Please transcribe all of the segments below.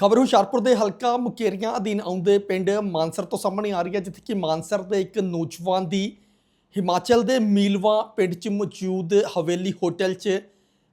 ਖਬਰ ਹੁਸ਼ਿਆਰਪੁਰ ਦੇ ਹਲਕਾ ਮੁਕੇਰੀਆਂ ਅਧੀਨ ਆਉਂਦੇ ਪਿੰਡ ਮਾਨਸਰ ਤੋਂ ਸਾਹਮਣੇ ਆ ਰਹੀ ਹੈ, ਜਿੱਥੇ ਕਿ ਮਾਨਸਰ ਦੇ ਇੱਕ ਨੌਜਵਾਨ ਦੀ ਹਿਮਾਚਲ ਦੇ ਮੀਲਵਾ ਪਿੰਡ 'ਚ ਮੌਜੂਦ ਹਵੇਲੀ ਹੋਟਲ 'ਚ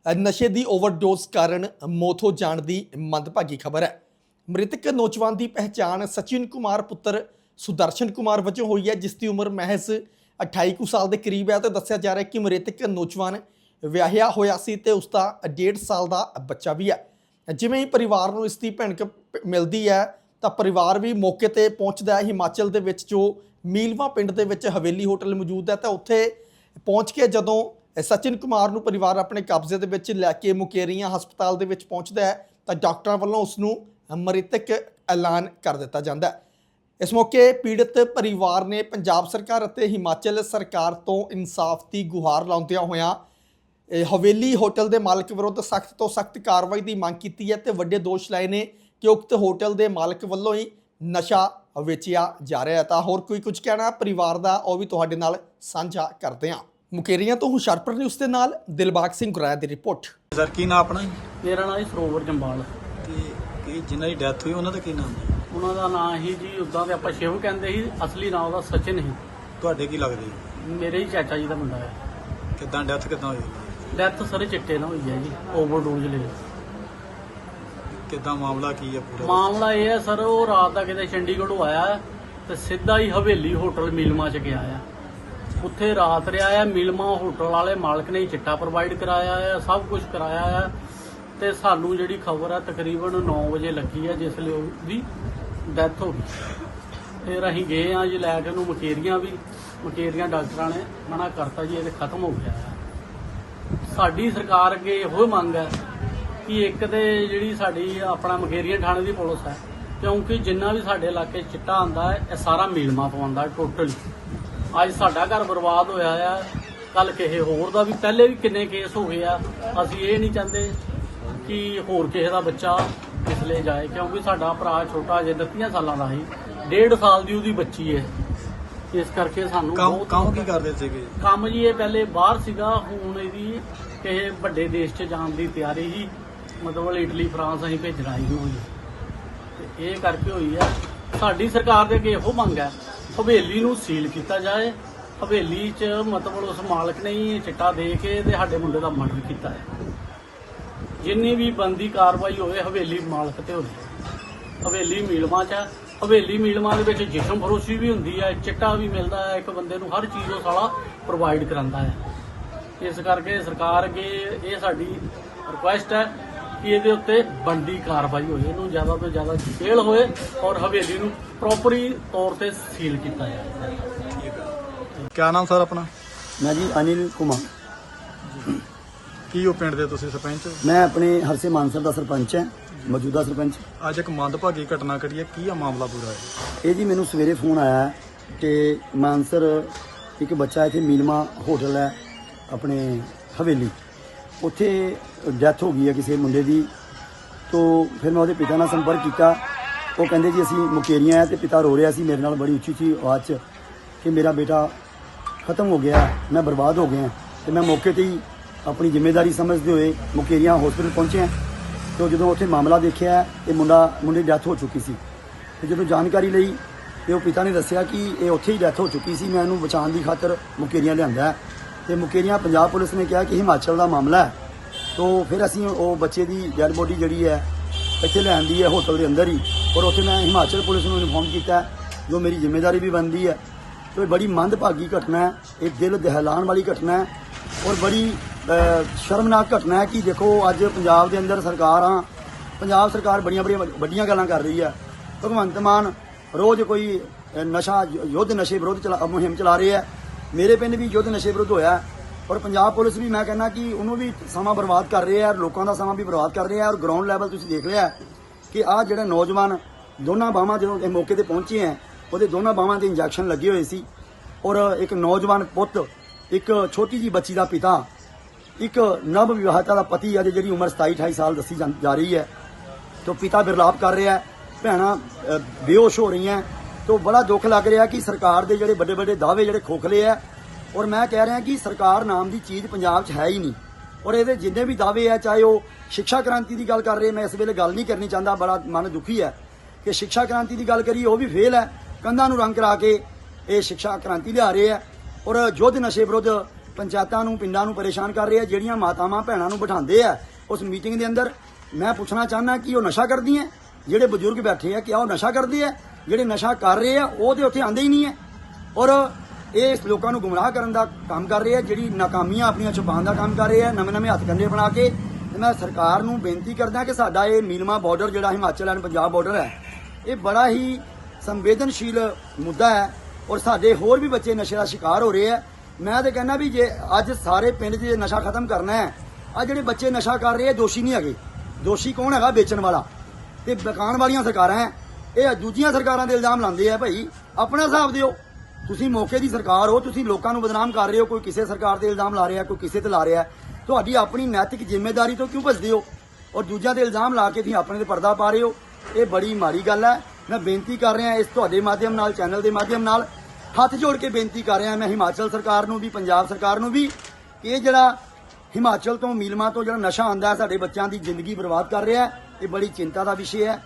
ਨਸ਼ੇ ਦੀ ਓਵਰਡੋਜ਼ ਕਾਰਨ ਮੌਤ ਹੋ ਜਾਣ ਦੀ ਮੰਦਭਾਗੀ ਖਬਰ ਹੈ। ਮ੍ਰਿਤਕ ਨੌਜਵਾਨ ਦੀ ਪਹਿਚਾਣ ਸਚਿਨ ਕੁਮਾਰ ਪੁੱਤਰ ਸੁਦਰਸ਼ਨ ਕੁਮਾਰ ਵਜੋਂ ਹੋਈ ਹੈ, ਜਿਸ ਦੀ ਉਮਰ ਮਹਿਜ਼ 28 ਕੁ ਸਾਲ ਦੇ ਕਰੀਬ ਹੈ ਤੇ ਦੱਸਿਆ ਜਾ ਰਿਹਾ ਹੈ ਕਿ ਮ੍ਰਿਤਕ ਨੌਜਵਾਨ ਵਿਆਹਿਆ ਹੋਇਆ ਸੀ ਤੇ ਉਸ ਦਾ 1.5 ਸਾਲ ਦਾ ਬੱਚਾ ਵੀ ਹੈ। ਜਿਵੇਂ ਹੀ ਪਰਿਵਾਰ ਨੂੰ ਇਸ ਦੀ ਭਿਣਕ ਪ- ਮਿਲਦੀ ਹੈ, ਤਾਂ ਪਰਿਵਾਰ ਵੀ ਮੌਕੇ ਤੇ ਪਹੁੰਚਦਾ ਹੈ। ਹਿਮਾਚਲ ਦੇ ਵਿੱਚ ਜੋ ਮੀਲਵਾ ਪਿੰਡ ਦੇ ਵਿੱਚ ਹਵੇਲੀ ਹੋਟਲ ਮੌਜੂਦ ਹੈ, ਤਾਂ ਉੱਥੇ ਪਹੁੰਚ ਕੇ ਜਦੋਂ ਸਚਿਨ ਕੁਮਾਰ ਨੂੰ ਪਰਿਵਾਰ ਆਪਣੇ ਕਬਜ਼ੇ ਦੇ ਵਿੱਚ ਲੈ ਕੇ ਮੁਕੇਰੀਆਂ ਹਸਪਤਾਲ ਦੇ ਵਿੱਚ ਪਹੁੰਚਦਾ ਹੈ, ਤਾਂ ਡਾਕਟਰਾਂ ਵੱਲੋਂ ਉਸ ਨੂੰ ਮ੍ਰਿਤਕ ਐਲਾਨ ਕਰ ਦਿੱਤਾ ਜਾਂਦਾ ਹੈ। ਇਸ ਮੌਕੇ ਪੀੜਤ ਪਰਿਵਾਰ ਨੇ ਪੰਜਾਬ ਸਰਕਾਰ ਅਤੇ ਹਿਮਾਚਲ ਸਰਕਾਰ ਤੋਂ ਇਨਸਾਫ ਦੀ ਗੁਹਾਰ ਲਾਉਂਦਿਆਂ ਹੋਇਆਂ ਹਵੇਲੀ ਹੋਟਲ ਦੇ ਮਾਲਕ ਵਿਰੁੱਧ ਸਖਤ ਤੋਂ ਸਖਤ ਕਾਰਵਾਈ ਦੀ ਮੰਗ ਕੀਤੀ ਹੈ ਤੇ ਵੱਡੇ ਦੋਸ਼ ਲਾਏ ਨੇ ਕਿ ਉਕਤ ਹੋਟਲ ਦੇ ਮਾਲਕ ਵੱਲੋਂ ਹੀ ਨਸ਼ਾ ਵੇਚਿਆ ਜਾ ਰਿਹਾ ਤਾਂ ਹੋਰ ਕੋਈ ਕੁਝ ਕਹਿਣਾ ਪਰਿਵਾਰ ਦਾ ਉਹ ਵੀ ਤੁਹਾਡੇ ਨਾਲ ਸਾਂਝਾ ਕਰਦੇ ਹਾਂ। ਮੁਕੇਰੀਆਂ ਤੋਂ ਹੁਸ਼ਿਆਰਪੁਰ ਨਿਊਜ਼ ਦੇ ਨਾਲ ਦਿਲਬਾਗ ਸਿੰਘ ਗੁਰਾਇਆ ਦੀ ਰਿਪੋਰਟ। ਸਰ ਕੀ ਨਾਂ ਆਪਣਾ? ਮੇਰਾ ਨਾਮ ਜੀ ਸਰੋਵਰ ਜੰਬਾਲ। ਤੇ ਕੀ ਜਿਨ੍ਹਾਂ ਦੀ ਡੈਥ ਹੋਈ ਉਹਨਾਂ ਦਾ ਕੀ ਨਾਮ ਹੈ? ਉਹਨਾਂ ਦਾ ਨਾਮ ਹੀ ਜੀ ਉਦਾਂ ਤੇ ਆਪਾਂ ਸ਼ਿਵ ਕਹਿੰਦੇ ਸੀ ਅਸਲੀ ਨਾਮ ਉਹਦਾ ਸਚਿਨ ਸੀ। ਤੁਹਾਡੇ ਕੀ ਲੱਗਦੇ? ਮੇਰੇ ਹੀ ਚਾਚਾ ਜੀ ਦਾ ਮੁੰਡਾ ਹੈ। ਕਿਦਾਂ ਡੈਥ ਕਿਦਾਂ ਹੋਈ? ਡੈਥ ਸਾਰੇ ਚਿੱਟੇ ਨਾਲ ਹੋਈ ਹੈ ਜੀ ਓਵਰਡੋਜ਼ ਲਈ ਕਿਦਾਂ ਮਾਮਲਾ ਕੀ ਹੈ ਪੂਰਾ? ਮਾਮਲਾ ਇਹ ਹੈ ਸਰ ਉਹ ਰਾਤ ਦਾ ਕਿਤੇ ਚੰਡੀਗੜ੍ਹੋਂ ਆਇਆ ਤੇ ਸਿੱਧਾ ਹੀ ਹਵੇਲੀ ਹੋਟਲ ਮਿਲਮਾ ਚ ਗਿਆ ਆ। ਉੱਥੇ ਰਾਤ ਰਿਹਾ ਆ ਮਿਲਮਾ ਹੋਟਲ ਵਾਲੇ ਮਾਲਕ ਨੇ ਹੀ ਚਿੱਟਾ ਪ੍ਰੋਵਾਈਡ ਕਰਾਇਆ ਆ ਸਭ ਕੁਝ ਕਰਾਇਆ ਆ। ਤੇ ਸਾਨੂੰ ਜਿਹੜੀ ਖਬਰ ਹੈ ਤਕਰੀਬਨ 9 ਵਜੇ ਲੱਗੀ ਹੈ ਜਿਸ ਲਈ ਉਹਦੀ ਡੈਥ ਹੋ ਗਈ। ਫਿਰ ਅਸੀਂ ਗਏ ਆ ਜੀ ਲੈ ਕੇ ਉਹਨੂੰ ਮਕੇਰੀਆਂ ਵੀ ਮਕੇਰੀਆਂ ਡਾਕਟਰਾਂ ਨੇ ਮਨਾ ਕਰਤਾ ਜੀ ਇਹ ਖਤਮ ਹੋ ਗਿਆ ਹੈ ਸਾਡੀ ਸਰਕਾਰ ਅੱਗੇ ਇਹੋ ਹੀ ਮੰਗ ਹੈ ਕਿ ਇੱਕ ਤੇ ਜਿਹੜੀ ਸਾਡੀ ਆਪਣਾ ਮਕੇਰੀਆਂ ਥਾਣੇ ਦੀ ਪੁਲਿਸ ਹੈ, ਕਿਉਂਕਿ ਜਿੰਨਾ ਵੀ ਸਾਡੇ ਇਲਾਕੇ ਚਿੱਟਾ ਆਂਦਾ ਹੈ, ਇਹ ਸਾਰਾ ਮੀਲਮਾ ਤੋਂ ਆਂਦਾ ਟੋਟਲ ਅੱਜ ਸਾਡਾ ਘਰ ਬਰਬਾਦ ਹੋਇਆ ਆ ਕੱਲ ਕਿਸੇ ਹੋਰ ਦਾ ਵੀ, ਪਹਿਲੇ ਵੀ ਕਿੰਨੇ ਕੇਸ ਹੋ ਗਏ ਆ, ਅਸੀਂ ਇਹ ਨਹੀਂ ਚਾਹੁੰਦੇ ਕਿ ਹੋਰ ਕਿਸੇ ਦਾ ਬੱਚਾ ਪਿਛਲੇ ਜਾਏ, ਕਿਉਂਕਿ ਸਾਡਾ ਭਰਾ ਛੋਟਾ ਜੇ 30 ਸਾਲਾਂ ਦਾ ਸੀ, ਡੇਢ ਸਾਲ ਦੀ ਉਹਦੀ ਬੱਚੀ ਹੈ। ਇਸ ਕਰਕੇ ਸਾਨੂੰ ਕੰਮ ਬਹੁਤ ਕੰਮ ਕੀ ਕਰਦੇ ਸੀਗੇ? ਕੰਮ ਜੀ ਇਹ ਪਹਿਲੇ ਬਾਹਰ ਸੀਗਾ ਹੁਣ ਇਹਦੀ ਕਿਸੇ ਵੱਡੇ ਦੇਸ਼ 'ਚ ਜਾਣ ਦੀ ਤਿਆਰੀ ਸੀ। ਮਤਲਬ ਇਟਲੀ ਫਰਾਂਸ ਅਸੀਂ ਭੇਜਣਾ ਹੀ ਹੋਈ ਤੇ ਇਹ ਕਰਕੇ ਹੋਈ ਆ ਸਾਡੀ ਸਰਕਾਰ ਦੇ ਅੱਗੇ ਇਹੋ ਮੰਗ ਹੈ ਹਵੇਲੀ ਨੂੰ ਸੀਲ ਕੀਤਾ ਜਾਏ। ਹਵੇਲੀ 'ਚ ਮਤਲਬ ਉਸ ਮਾਲਕ ਨੇ ਹੀ ਚਿੱਟਾ ਦੇ ਕੇ ਤੇ ਸਾਡੇ ਮੁੰਡੇ ਦਾ ਮਰਡਰ ਕੀਤਾ ਹੈ। ਜਿੰਨੀ ਵੀ ਬੰਦੀ ਕਾਰਵਾਈ ਹੋਵੇ ਹਵੇਲੀ ਮਾਲਕ ਤੇ ਹੋਵੇ ਹਵੇਲੀ ਮੀਲਮਾ 'ਚ ਹੈ। ਹਵੇਲੀ ਮੀਲਮਾ ਦੇ ਵਿੱਚ ਜਿਸਮ ਫਰੋਸ਼ੀ ਵੀ ਹੁੰਦੀ ਹੈ ਚਿੱਟਾ ਵੀ ਮਿਲਦਾ ਹੈ ਇੱਕ ਬੰਦੇ ਨੂੰ ਹਰ ਚੀਜ਼ ਉਹ ਸਾਲਾ ਪ੍ਰੋਵਾਈਡ ਕਰਾਂਦਾ ਹੈ। ਇਸ ਕਰਕੇ ਸਰਕਾਰ ਅੱਗੇ ਇਹ ਸਾਡੀ ਰਿਕੁਐਸਟ ਹੈ ਕਿ ਇਹਦੇ ਉੱਤੇ ਬੰਦੀ ਕਾਰਵਾਈ ਹੋਏ ਇਹਨੂੰ ਜ਼ਿਆਦਾ ਤੋਂ ਜ਼ਿਆਦਾ ਜੇਲ੍ਹ ਹੋਏ ਔਰ ਹਵੇਲੀ ਨੂੰ ਪ੍ਰੋਪਰੀ ਤੌਰ ਤੇ ਸੀਲ ਕੀਤਾ ਜਾਏ। ਕਿਆ ਨਾਮ ਸਰ ਆਪਣਾ? ਮੈਂ ਜੀ ਅਨਿਲ ਕੁਮਾਰ। ਕੀ ਉਹ ਪਿੰਡ ਦੇ ਤੁਸੀਂ ਸਰਪੰਚ ਮੈਂ ਆਪਣੇ ਹਰਸੇ ਮਾਨਸਰ ਦਾ ਸਰਪੰਚ ਹਾਂ ਮੌਜੂਦਾ ਸਰਪੰਚ। ਅੱਜ ਇੱਕ ਮੰਦਭਾਗੀ ਘਟਨਾ ਘਟੀ ਹੈ ਕੀ ਆ ਮਾਮਲਾ ਪੂਰਾ? ਹੈ ਇਹ ਜੀ ਮੈਨੂੰ ਸਵੇਰੇ ਫੋਨ ਆਇਆ ਕਿ ਮਾਨਸਰ ਇੱਕ ਬੱਚਾ ਇੱਥੇ ਮੀਲਮਾ ਹੋਟਲ ਹੈ ਆਪਣੇ ਹਵੇਲੀ। ਉੱਥੇ ਡੈਥ ਹੋ ਗਈ ਹੈ ਕਿਸੇ ਮੁੰਡੇ ਦੀ। ਤੋਂ ਫਿਰ ਮੈਂ ਉਹਦੇ ਪਿਤਾ ਨਾਲ ਸੰਪਰਕ ਕੀਤਾ। ਉਹ ਕਹਿੰਦੇ ਜੀ ਅਸੀਂ ਮੁਕੇਰੀਆਂ ਹੈ ਤੇ ਪਿਤਾ ਰੋ ਰਿਹਾ ਸੀ ਮੇਰੇ ਨਾਲ ਬੜੀ ਉੱਚੀ ਉੱਚੀ ਆਵਾਜ਼ 'ਚ ਕਿ ਮੇਰਾ ਬੇਟਾ ਖਤਮ ਹੋ ਗਿਆ ਮੈਂ ਬਰਬਾਦ ਹੋ ਗਿਆ। ਤੇ ਮੈਂ ਮੌਕੇ ਤੇ ਹੀ ਆਪਣੀ ਜ਼ਿੰਮੇਵਾਰੀ ਸਮਝਦੇ ਹੋਏ ਮੁਕੇਰੀਆਂ ਹਸਪੀਟਲ ਪਹੁੰਚਿਆ ਤੇ ਜਦੋਂ ਉੱਥੇ ਮਾਮਲਾ ਦੇਖਿਆ ਇਹ ਮੁੰਡਾ, ਮੁੰਡੇ ਦੀ ਡੈਥ ਹੋ ਚੁੱਕੀ ਸੀ। ਤੇ ਜਦੋਂ ਜਾਣਕਾਰੀ ਲਈ, ਤੇ ਉਹ ਪਿਤਾ ਨੇ ਦੱਸਿਆ ਕਿ ਇਹ ਉੱਥੇ ਹੀ ਡੈਥ ਹੋ ਚੁੱਕੀ ਸੀ। ਮੈਂ ਇਹਨੂੰ ਬਚਾਉਣ ਦੀ ਖਾਤਰ ਮੁਕੇਰੀਆਂ ਲਿਆਂਦਾ ਹੈ। ਤੇ ਮੁਕੇਰੀਆਂ ਪੰਜਾਬ ਪੁਲਿਸ ਨੇ ਕਿਹਾ ਕਿ ਹਿਮਾਚਲ ਦਾ ਮਾਮਲਾ ਹੈ। ਤੋਂ ਫਿਰ ਅਸੀਂ ਉਹ ਬੱਚੇ ਦੀ ਡੈਡ ਬੋਡੀ ਜਿਹੜੀ ਹੈ, ਇੱਥੇ ਲੈਣ ਦੀ ਹੈ ਹੋਟਲ ਦੇ ਅੰਦਰ ਹੀ। ਔਰ ਉੱਥੇ ਮੈਂ ਹਿਮਾਚਲ ਪੁਲਿਸ ਨੂੰ ਇਨਫੋਰਮ ਕੀਤਾ ਜੋ ਮੇਰੀ ਜ਼ਿੰਮੇਵਾਰੀ ਵੀ ਬਣਦੀ ਹੈ। ਤੋਂ ਇਹ ਬੜੀ ਮੰਦਭਾਗੀ ਘਟਨਾ ਹੈ। ਇਹ ਦਿਲ ਦਹਿਲਾਣ ਵਾਲੀ ਘਟਨਾ ਹੈ। ਔਰ ਬੜੀ ਸ਼ਰਮਨਾਕ ਘਟਨਾ ਹੈ ਕਿ ਦੇਖੋ ਅੱਜ ਪੰਜਾਬ ਦੇ ਅੰਦਰ ਸਰਕਾਰਾਂ ਪੰਜਾਬ ਸਰਕਾਰ ਬੜੀਆਂ ਬੜੀਆਂ ਵੱਡੀਆਂ ਗੱਲਾਂ ਕਰ ਰਹੀ ਹੈ। ਭਗਵੰਤ ਮਾਨ ਰੋਜ਼ ਕੋਈ ਨਸ਼ਾ, ਯੁੱਧ ਨਸ਼ੇ ਵਿਰੁੱਧ ਚਲਾ, ਮੁਹਿੰਮ ਚਲਾ ਰਹੇ ਹੈ। ਮੇਰੇ ਪਿੰਡ ਵੀ ਯੁੱਧ ਨਸ਼ੇ ਵਿਰੁੱਧ ਹੋਇਆ ਔਰ ਪੰਜਾਬ ਪੁਲਿਸ ਵੀ ਮੈਂ ਕਹਿੰਦਾ ਕਿ ਉਹਨੂੰ ਵੀ ਸਮਾਂ ਬਰਬਾਦ ਕਰ ਰਹੇ ਆ ਔਰ ਲੋਕਾਂ ਦਾ ਸਮਾਂ ਵੀ ਬਰਬਾਦ ਕਰ ਰਹੇ ਆ ਔਰ ਗਰਾਊਂਡ ਲੈਵਲ ਤੁਸੀਂ ਦੇਖ ਲਿਆ ਕਿ ਆਹ ਜਿਹੜੇ ਨੌਜਵਾਨ ਦੋਨਾਂ ਬਾਹਾਂ ਜਦੋਂ ਇਹ ਮੌਕੇ ਤੇ ਪਹੁੰਚੇ ਹੈ, ਉਹਦੇ ਦੋਨਾਂ ਬਾਹਾਂ ਤੇ ਇੰਜੈਕਸ਼ਨ ਲੱਗੇ ਹੋਏ ਸੀ ਔਰ ਇੱਕ ਨੌਜਵਾਨ ਪੁੱਤ, ਇੱਕ ਛੋਟੀ ਜੀ ਬੱਚੀ ਦਾ ਪਿਤਾ ਇੱਕ ਨਵ ਵਿਵਾਹਿਤਾ ਦਾ ਪਤੀ ਅਜੇ ਜਿਹੜੀ ਉਮਰ 27 28 ਸਾਲ ਦੱਸੀ ਜਾਂ- ਜਾ ਰਹੀ ਹੈ। ਤੋਂ ਪਿਤਾ ਬਿਰਲਾਪ ਕਰ ਰਿਹਾ ਹੈ। ਭੈਣਾਂ ਬੇਹੋਸ਼ ਹੋ ਰਹੀਆਂ ਤੋਂ ਬੜਾ ਦੁੱਖ ਲੱਗ ਰਿਹਾ ਕਿ ਸਰਕਾਰ ਦੇ ਜਿਹੜੇ ਵੱਡੇ ਵੱਡੇ ਦਾਅਵੇ ਜਿਹੜੇ ਖੋਖਲੇ ਆ ਔਰ ਮੈਂ ਕਹਿ ਰਿਹਾ ਕਿ ਸਰਕਾਰ ਨਾਮ ਦੀ ਚੀਜ਼ ਪੰਜਾਬ 'ਚ ਹੈ ਹੀ ਨਹੀਂ। ਔਰ ਇਹਦੇ ਜਿੰਨੇ ਵੀ ਦਾਅਵੇ ਆ ਚਾਹੇ ਉਹ ਸਿੱਖਿਆ ਕ੍ਰਾਂਤੀ ਦੀ ਗੱਲ ਕਰ ਰਹੇ, ਮੈਂ ਇਸ ਵੇਲੇ ਗੱਲ ਨਹੀਂ ਕਰਨੀ ਚਾਹੁੰਦਾ, ਬੜਾ ਮਨ ਦੁਖੀ ਹੈ ਕਿ ਸਿੱਖਿਆ ਕ੍ਰਾਂਤੀ ਦੀ ਗੱਲ ਕਰੀਏ, ਉਹ ਵੀ ਫੇਲ ਹੈ। ਕੰਧਾਂ ਨੂੰ ਰੰਗ ਕਰਾ ਕੇ ਇਹ ਸਿੱਖਿਆ ਕ੍ਰਾਂਤੀ ਲਿਆ ਰਹੇ ਆ ਔਰ ਯੁੱਧ ਨਸ਼ੇ ਵਿਰੁੱਧ ਪੰਚਾਇਤਾਂ ਨੂੰ, ਪਿੰਡਾਂ ਨੂੰ ਪਰੇਸ਼ਾਨ ਕਰ ਰਹੇ ਆ, ਜਿਹੜੀਆਂ ਮਾਤਾਵਾਂ ਭੈਣਾਂ ਨੂੰ ਬਿਠਾਉਂਦੇ ਆ ਉਸ ਮੀਟਿੰਗ ਦੇ ਅੰਦਰ। ਮੈਂ ਪੁੱਛਣਾ ਚਾਹੁੰਦਾ ਕਿ ਉਹ ਨਸ਼ਾ ਕਰਦੀਆਂ ਜਿਹੜੇ ਬਜ਼ੁਰਗ ਬੈਠੇ ਆ, ਕਿਆ ਉਹ ਨਸ਼ਾ ਕਰਦੇ ਆ? ਜਿਹੜੇ ਨਸ਼ਾ ਕਰ ਰਹੇ ਆ, ਉਹ ਤੇ ਉੱਥੇ ਆਂਦੇ ਹੀ ਨਹੀਂ ਹੈ ਔਰ ਇਹ ਲੋਕਾਂ ਨੂੰ ਗੁੰਮਰਾਹ ਕਰਨ ਦਾ ਕੰਮ ਕਰ ਰਹੇ ਆ, ਜਿਹੜੀ ਨਾਕਾਮੀਆਂ ਆਪਣੀਆਂ ਛੁਪਾਉਣ ਦਾ ਕੰਮ ਕਰ ਰਹੇ ਆ ਨਵੇਂ ਨਵੇਂ ਹੱਥਕੰਡੇ ਬਣਾ ਕੇ। ਮੈਂ ਸਰਕਾਰ ਨੂੰ ਬੇਨਤੀ ਕਰਦਾ ਕਿ ਸਾਡਾ ਇਹ ਨੀਲਮਾ ਬਾਰਡਰ, ਜਿਹੜਾ ਹਿਮਾਚਲ ਐਂਡ ਪੰਜਾਬ ਬਾਰਡਰ ਹੈ, ਇਹ ਬੜਾ ਹੀ ਸੰਵੇਦਨਸ਼ੀਲ ਮੁੱਦਾ ਹੈ। ਔਰ ਸਾਡੇ ਹੋਰ ਵੀ ਬੱਚੇ ਨਸ਼ੇ ਦਾ ਸ਼ਿਕਾਰ ਹੋ ਰਹੇ ਆ। ਮੈਂ ਤੇ ਕਹਿੰਦਾ ਵੀ ਜੇ ਅੱਜ ਸਾਰੇ ਪਿੰਡ 'ਚ ਜੇ ਨਸ਼ਾ ਖਤਮ ਕਰਨਾ ਹੈ ਆ ਜਿਹੜੇ ਬੱਚੇ ਨਸ਼ਾ ਕਰ ਰਹੇ ਆ ਦੋਸ਼ੀ ਨਹੀਂ ਹੈਗੇ। ਦੋਸ਼ੀ ਕੌਣ ਹੈਗਾ ਵੇਚਣ ਵਾਲਾ? ਤੇ ਬਕਾਨ ਵਾਲੀਆਂ ਸਰਕਾਰਾਂ ਹੈ। ਇਹ ਦੂਜੀਆਂ ਸਰਕਾਰਾਂ ਦੇ ਇਲਜ਼ਾਮ ਲਾਉਂਦੇ ਆ ਭਾਈ। ਆਪਣਾ ਹਿਸਾਬ ਦਿਓ। ਤੁਸੀਂ ਮੌਕੇ ਦੀ ਸਰਕਾਰ ਹੋ, ਤੁਸੀਂ ਲੋਕਾਂ ਨੂੰ ਬਦਨਾਮ ਕਰ ਰਹੇ ਹੋ, ਕੋਈ ਕਿਸੇ ਸਰਕਾਰ ਤੇ ਇਲਜ਼ਾਮ ਲਾ ਰਿਹਾ, ਕੋਈ ਕਿਸੇ ਤੇ ਲਾ ਰਿਹਾ। ਤੁਹਾਡੀ ਆਪਣੀ ਨੈਤਿਕ ਜ਼ਿੰਮੇਵਾਰੀ ਤੋਂ ਕਿਉਂ ਭੱਜਦੇ ਹੋ? ਔਰ ਦੂਜਿਆਂ ਤੇ ਇਲਜ਼ਾਮ ਲਾ ਕੇ ਤੁਸੀਂ ਆਪਣੇ ਤੇ ਪਰਦਾ ਪਾ ਰਹੇ ਹੋ। ਇਹ ਬੜੀ ਮਾੜੀ ਗੱਲ ਹੈ। ਮੈਂ ਬੇਨਤੀ ਕਰ ਰਿਹਾ ਇਸ ਤੁਹਾਡੇ ਮਾਧਿਅਮ ਨਾਲ, ਚੈਨਲ ਦੇ ਮਾਧਿਅਮ ਨਾਲ। ਹੱਥ ਜੋੜ ਕੇ ਬੇਨਤੀ ਕਰ ਰਿਹਾ ਮੈਂ ਹਿਮਾਚਲ ਸਰਕਾਰ ਨੂੰ ਵੀ, ਪੰਜਾਬ ਸਰਕਾਰ ਨੂੰ ਵੀ ਕਿ ਇਹ ਜਿਹੜਾ ਹਿਮਾਚਲ ਤੋਂ, ਮੀਲਮਾ ਤੋਂ ਜਿਹੜਾ ਨਸ਼ਾ ਆਂਦਾ ਸਾਡੇ ਬੱਚਿਆਂ ਦੀ ਜ਼ਿੰਦਗੀ ਬਰਬਾਦ ਕਰ ਰਿਹਾ ਹੈ, ਇਹ ਬੜੀ ਚਿੰਤਾ ਦਾ ਵਿਸ਼ੇ ਹੈ।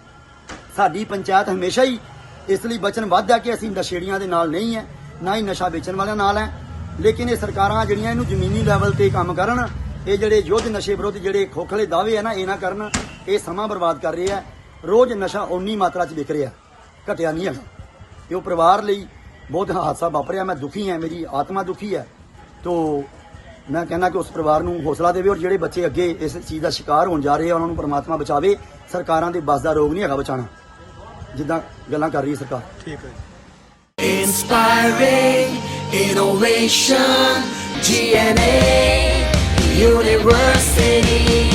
ਸਾਡੀ ਪੰਚਾਇਤ ਹਮੇਸ਼ਾ ਹੀ ਇਸ ਲਈ ਵਚਨਬੱਧ ਹੈ ਕਿ ਅਸੀਂ ਨਸ਼ੇੜੀਆਂ ਦੇ ਨਾਲ ਨਹੀਂ ਹੈ, ਨਾ ਹੀ ਨਸ਼ਾ ਵੇਚਣ ਵਾਲਿਆਂ ਨਾਲ ਹੈ। ਲੇਕਿਨ ਇਹ ਸਰਕਾਰਾਂ ਜਿਹੜੀਆਂ ਇਹਨੂੰ ਜ਼ਮੀਨੀ ਲੈਵਲ ਤੇ ਕੰਮ ਕਰਨ, ਇਹ ਜਿਹੜੇ ਯੁੱਧ ਨਸ਼ੇ ਵਿਰੁੱਧ ਜਿਹੜੇ ਖੋਖਲੇ ਦਾਅਵੇ ਆ ਨਾ, ਇਹ ਨਾ ਕਰਨ, ਇਹ ਸਮਾਂ ਬਰਬਾਦ ਕਰ ਰਹੇ ਆ ਰੋਜ਼ ਨਸ਼ਾ ਓਨੀ ਮਾਤਰਾ 'ਚ ਵਿਕ ਰਿਹਾ, ਘਟਿਆ ਨਹੀਂ ਹੈਗਾ। ਇਹ ਉਹ ਪਰਿਵਾਰ ਲਈ ਬਹੁਤ ਹਾਦਸਾ ਵਾਪਰਿਆ ਮੈਂ ਦੁਖੀ ਹਾਂ ਮੇਰੀ ਆਤਮਾ ਦੁਖੀ ਹੈ। ਤੋ ਮੈਂ ਕਹਿੰਦਾ ਕਿ ਉਸ ਪਰਿਵਾਰ ਨੂੰ ਹੌਸਲਾ ਦੇਵੇ ਔਰ ਜਿਹੜੇ ਬੱਚੇ ਅੱਗੇ ਇਸ ਚੀਜ਼ ਦਾ ਸ਼ਿਕਾਰ ਹੋਣ ਜਾ ਰਹੇ ਆ ਉਹਨਾਂ ਨੂੰ ਪਰਮਾਤਮਾ ਬਚਾਵੇ ਸਰਕਾਰਾਂ ਦੇ ਬਸ ਦਾ ਰੋਗ ਨਹੀਂ ਹੈਗਾ ਬਚਾਉਣਾ। ਜਿੱਦਾਂ ਗੱਲਾਂ ਕਰ ਰਹੀ ਹੈ ਸਰਕਾਰ। ਠੀਕ ਹੈ ਜੀ। Inspiring innovation, GNA University.